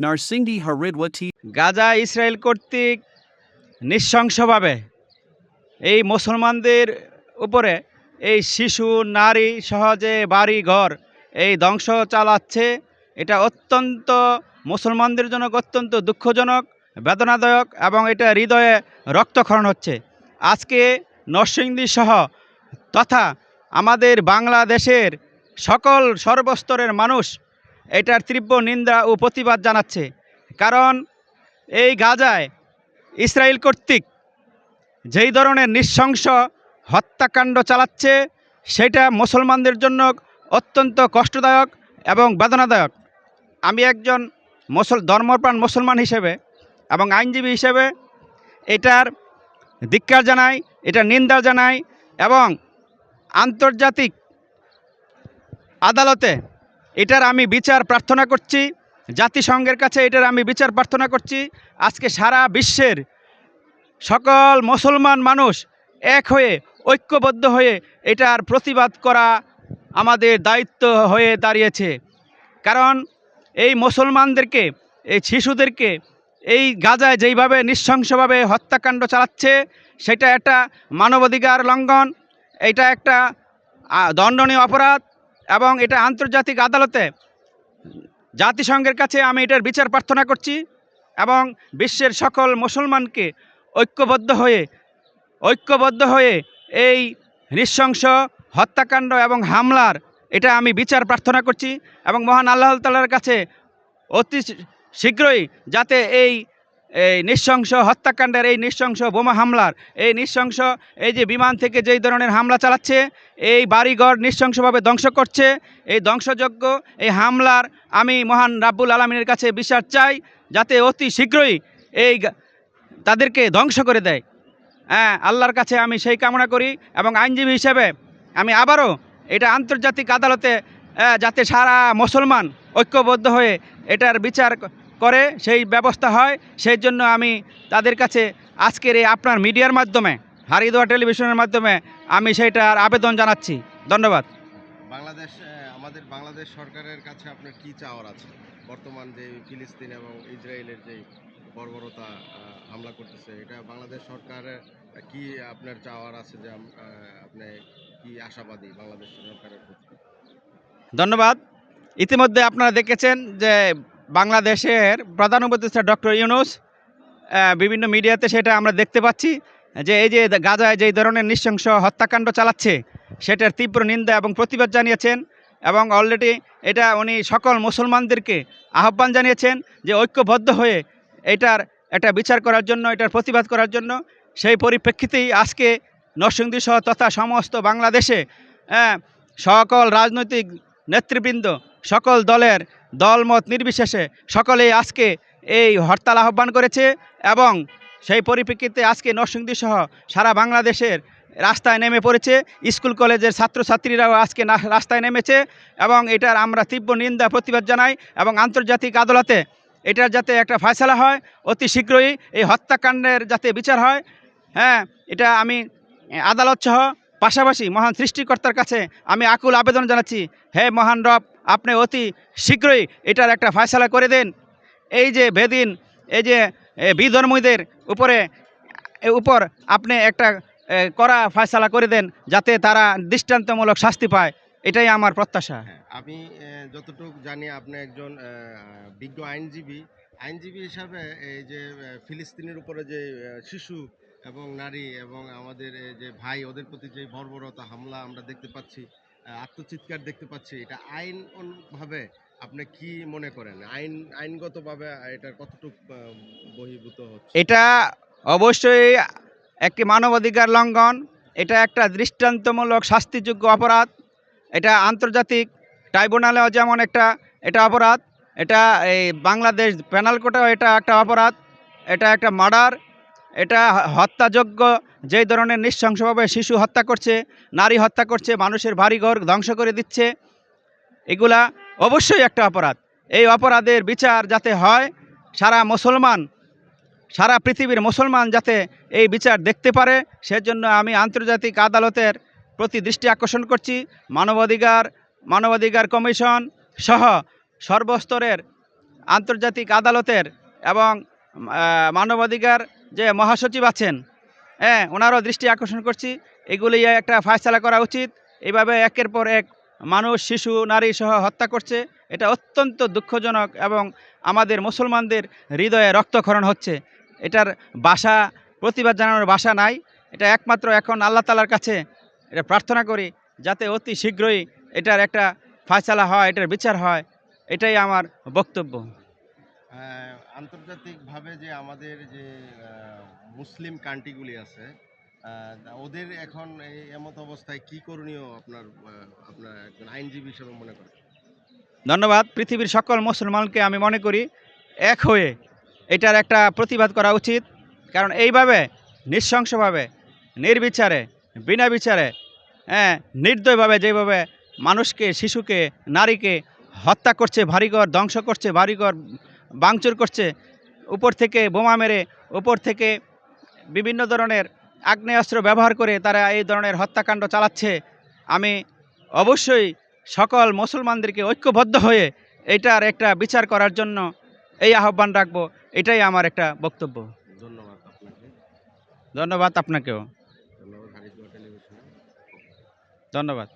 Narsingdi Haridwati Gaza Israel কর্তৃক নৃশংসভাবে এই মুসলমানদের উপরে এই শিশু, নারী সহজে বাড়ি ঘর এই ধ্বংস চালাচ্ছে, এটা অত্যন্ত মুসলমানদের জন্য অত্যন্ত দুঃখজনক, বেদনাদায়ক এবং এটা হৃদয়ে রক্তক্ষরণ হচ্ছে। আজকে নরসিংদী সহ তথা আমাদের বাংলাদেশের সকল সর্বস্তরের মানুষ এটার তীব্র নিন্দা ও প্রতিবাদ জানাচ্ছে। কারণ এই গাজায় ইসরায়েল কর্তৃক যেই ধরনের নৃশংস হত্যাকাণ্ড চালাচ্ছে, সেটা মুসলমানদের জন্য অত্যন্ত কষ্টদায়ক এবং বেদনাদায়ক। আমি একজন মুসল, ধর্মপ্রাণ মুসলমান হিসেবে এবং আইনজীবী হিসেবে এটার ধিক্কার জানাই, এটা নিন্দা জানাই এবং আন্তর্জাতিক আদালতে এটার আমি বিচার প্রার্থনা করছি, জাতিসংঘের কাছে এটার আমি বিচার প্রার্থনা করছি। আজকে সারা বিশ্বের সকল মুসলমান মানুষ এক হয়ে, ঐক্যবদ্ধ হয়ে এটার প্রতিবাদ করা আমাদের দায়িত্ব হয়ে দাঁড়িয়েছে। কারণ এই মুসলমানদেরকে, এই শিশুদেরকে এই গাজায় যেইভাবে নৃশংসভাবে হত্যাকাণ্ড চালাচ্ছে, সেটা একটা মানবাধিকার লঙ্ঘন, এটা একটা দণ্ডনীয় অপরাধ। এবং এটা আন্তর্জাতিক আদালতে জাতিসংঘের কাছে আমি এটার বিচার প্রার্থনা করছি এবং বিশ্বের সকল মুসলমানকে ঐক্যবদ্ধ হয়ে ঐক্যবদ্ধ হয়ে এই নৃশংস হত্যাকাণ্ড এবং হামলার এটা আমি বিচার প্রার্থনা করছি এবং মহান আল্লাহ তালার কাছে অতি শীঘ্রই যাতে এই এই নৃশংস হত্যাকাণ্ডের, এই নৃশংস বোমা হামলার, এই নৃশংস, এই যে বিমান থেকে যেই ধরনের হামলা চালাচ্ছে, এই বাড়িঘর নৃশংসভাবে ধ্বংস করছে। এই ধ্বংসযজ্ঞ, এই হামলার আমি মহান রাব্বুল আলমিনের কাছে বিচার চাই, যাতে অতি শীঘ্রই এই তাদেরকে ধ্বংস করে দেয়। হ্যাঁ আল্লাহর কাছে আমি সেই কামনা করি এবং আইনজীবী হিসেবে আমি আবারও এটা আন্তর্জাতিক আদালতে যাতে সারা মুসলমান ঐক্যবদ্ধ হয়ে এটার বিচার করে সেই ব্যবস্থা হয়। সেই জন্য আমি তাদের কাছে আজকের এই আপনার মিডিয়ার মাধ্যমে হারিদোয়া টেলিভিশনের মাধ্যমে আমি সেইটার আবেদন জানাচ্ছি। ধন্যবাদ। বাংলাদেশ আমাদের বাংলাদেশ সরকারের কাছে আপনার কি চাওয়ার আছে? বর্তমান যে ফিলিস্তিন এবং ইসরায়েলের যে বর্বরতা হামলা করতেছে এটা বাংলাদেশ সরকারের কি আপনার চাওয়ার আছে যে আপনি কি আশাবাদী বাংলাদেশ সরকারের প্রতি? ধন্যবাদ। ইতিমধ্যে আপনারা দেখেছেন যে বাংলাদেশের প্রধান উপদেষ্টা ডক্টর ইউনুস বিভিন্ন মিডিয়াতে সেটা আমরা দেখতে পাচ্ছি যে এই যে গাজায় যেই ধরনের নৃশংস হত্যাকাণ্ড চালাচ্ছে, সেটার তীব্র নিন্দা এবং প্রতিবাদ জানিয়েছেন এবং অলরেডি এটা উনি সকল মুসলমানদেরকে আহ্বান জানিয়েছেন যে ঐক্যবদ্ধ হয়ে এটার এটা বিচার করার জন্য, এটার প্রতিবাদ করার জন্য। সেই পরিপ্রেক্ষিতেই আজকে নরসিংদী সহ তথা সমস্ত বাংলাদেশে সকল রাজনৈতিক নেতৃবৃন্দ সকল দলের দলমত নির্বিশেষে সকলেই আজকে এই হরতাল আহ্বান করেছে এবং সেই পরিপ্রেক্ষিতে আজকে নরসিংদী সহ সারা বাংলাদেশের রাস্তায় নেমে পড়েছে। স্কুল কলেজের ছাত্রছাত্রীরাও আজকে রাস্তায় নেমেছে এবং এটার আমরা তীব্র নিন্দা, প্রতিবাদ জানাই এবং আন্তর্জাতিক আদালতে এটার যাতে একটা ফয়সালা হয়, অতি শীঘ্রই এই হত্যাকাণ্ডের যাতে বিচার হয়। হ্যাঁ এটা আমি আদালত সহ পাশাপাশি মহান সৃষ্টিকর্তার কাছে আমি আকুল আবেদন জানাচ্ছি, হে মহান রব, আপনি অতি শীঘ্রই এটার একটা ফয়সালা করে দেন। এই যে বেদিন, এই যে বিধর্মীদের উপরে উপর আপনি একটা করা ফয়সালা করে দেন যাতে তারা দৃষ্টান্তমূলক শাস্তি পায়, এটাই আমার প্রত্যাশা। হ্যাঁ আমি যতটুকু জানি আপনি একজন বিজ্ঞ আইনজীবী। আইনজীবী হিসাবে এই যে ফিলিস্তিনের উপরে যে শিশু এবং নারী এবং আমাদের যে ভাই, ওদের প্রতি যে বর্বরতা, হামলা আমরা দেখতে পাচ্ছি আত্মচিৎকার দেখতে পাচ্ছি, এটা আইন ভাবে আপনি কি মনে করেন? আইন, আইনগতভাবে এটার কতটুকু বহির্ভূত হচ্ছে? এটা অবশ্যই একটি মানবাধিকার লঙ্ঘন। এটা একটা দৃষ্টান্তমূলক শাস্তিযোগ্য অপরাধ। এটা আন্তর্জাতিক ট্রাইব্যুনালেও যেমন একটা, এটা অপরাধ। এটা এই বাংলাদেশ পেনাল কোডেও এটা একটা অপরাধ। এটা একটা মার্ডার। এটা হত্যাযোগ্য। যেই ধরনের নৃশংসভাবে শিশু হত্যা করছে, নারী হত্যা করছে, মানুষের বাড়িঘর ধ্বংস করে দিচ্ছে, এগুলা অবশ্যই একটা অপরাধ। এই অপরাধের বিচার যাতে হয়, সারা মুসলমান, সারা পৃথিবীর মুসলমান যাতে এই বিচার দেখতে পারে, সেজন্য আমি আন্তর্জাতিক আদালতের প্রতি দৃষ্টি আকর্ষণ করছি। মানবাধিকার মানবাধিকার কমিশন সহ সর্বস্তরের আন্তর্জাতিক আদালতের এবং মানবাধিকার যে মহাসচিব আছেন হ্যাঁ ওনারও দৃষ্টি আকর্ষণ করছি। এগুলি একটা ফায়সালা করা উচিত। এইভাবে একের পর এক মানুষ, শিশু, নারী সহ হত্যা করছে। এটা অত্যন্ত দুঃখজনক এবং আমাদের মুসলমানদের হৃদয়ে রক্তক্ষরণ হচ্ছে। এটার বাসা, প্রতিবাদ জানানোর বাসা নাই। এটা একমাত্র এখন আল্লাহ তালার কাছে এটা প্রার্থনা করি, যাতে অতি শীঘ্রই এটার একটা ফায়সালা হয়, এটার বিচার হয়। এটাই আমার বক্তব্য। আন্তর্জাতিকভাবে যে আমাদের যে মুসলিম কান্ট্রিগুলি আছে ওদের এখন এই এমত অবস্থায় কি করণীয় আপনার আপনার একজন আইনজীবী হিসেবে মনে করেন? ধন্যবাদ। পৃথিবীর সকল মুসলমানকে আমি মনে করি এক হয়ে এটার একটা প্রতিবাদ করা উচিত। কারণ এইভাবে নৃশংসভাবে, নির্বিচারে, বিনা বিচারে হ্যাঁ নির্দয়ভাবে যেভাবে মানুষকে, শিশুকে, নারীকে হত্যা করছে ভারীঘর ধ্বংস করছে ভারীঘর ভাঙচুর করছে উপর থেকে বোমা মেরে উপর থেকে বিভিন্ন ধরনের আগ্নেয়াস্ত্র ব্যবহার করে তারা এই ধরনের হত্যাকাণ্ড চালাচ্ছে। আমি অবশ্যই সকল মুসলমানদেরকে ঐক্যবদ্ধ হয়ে এটার একটা বিচার করার জন্য এই আহ্বান রাখব এটাই আমার একটা বক্তব্য। ধন্যবাদ আপনাকে। ধন্যবাদ আপনাকেও। ধন্যবাদ ধন্যবাদ।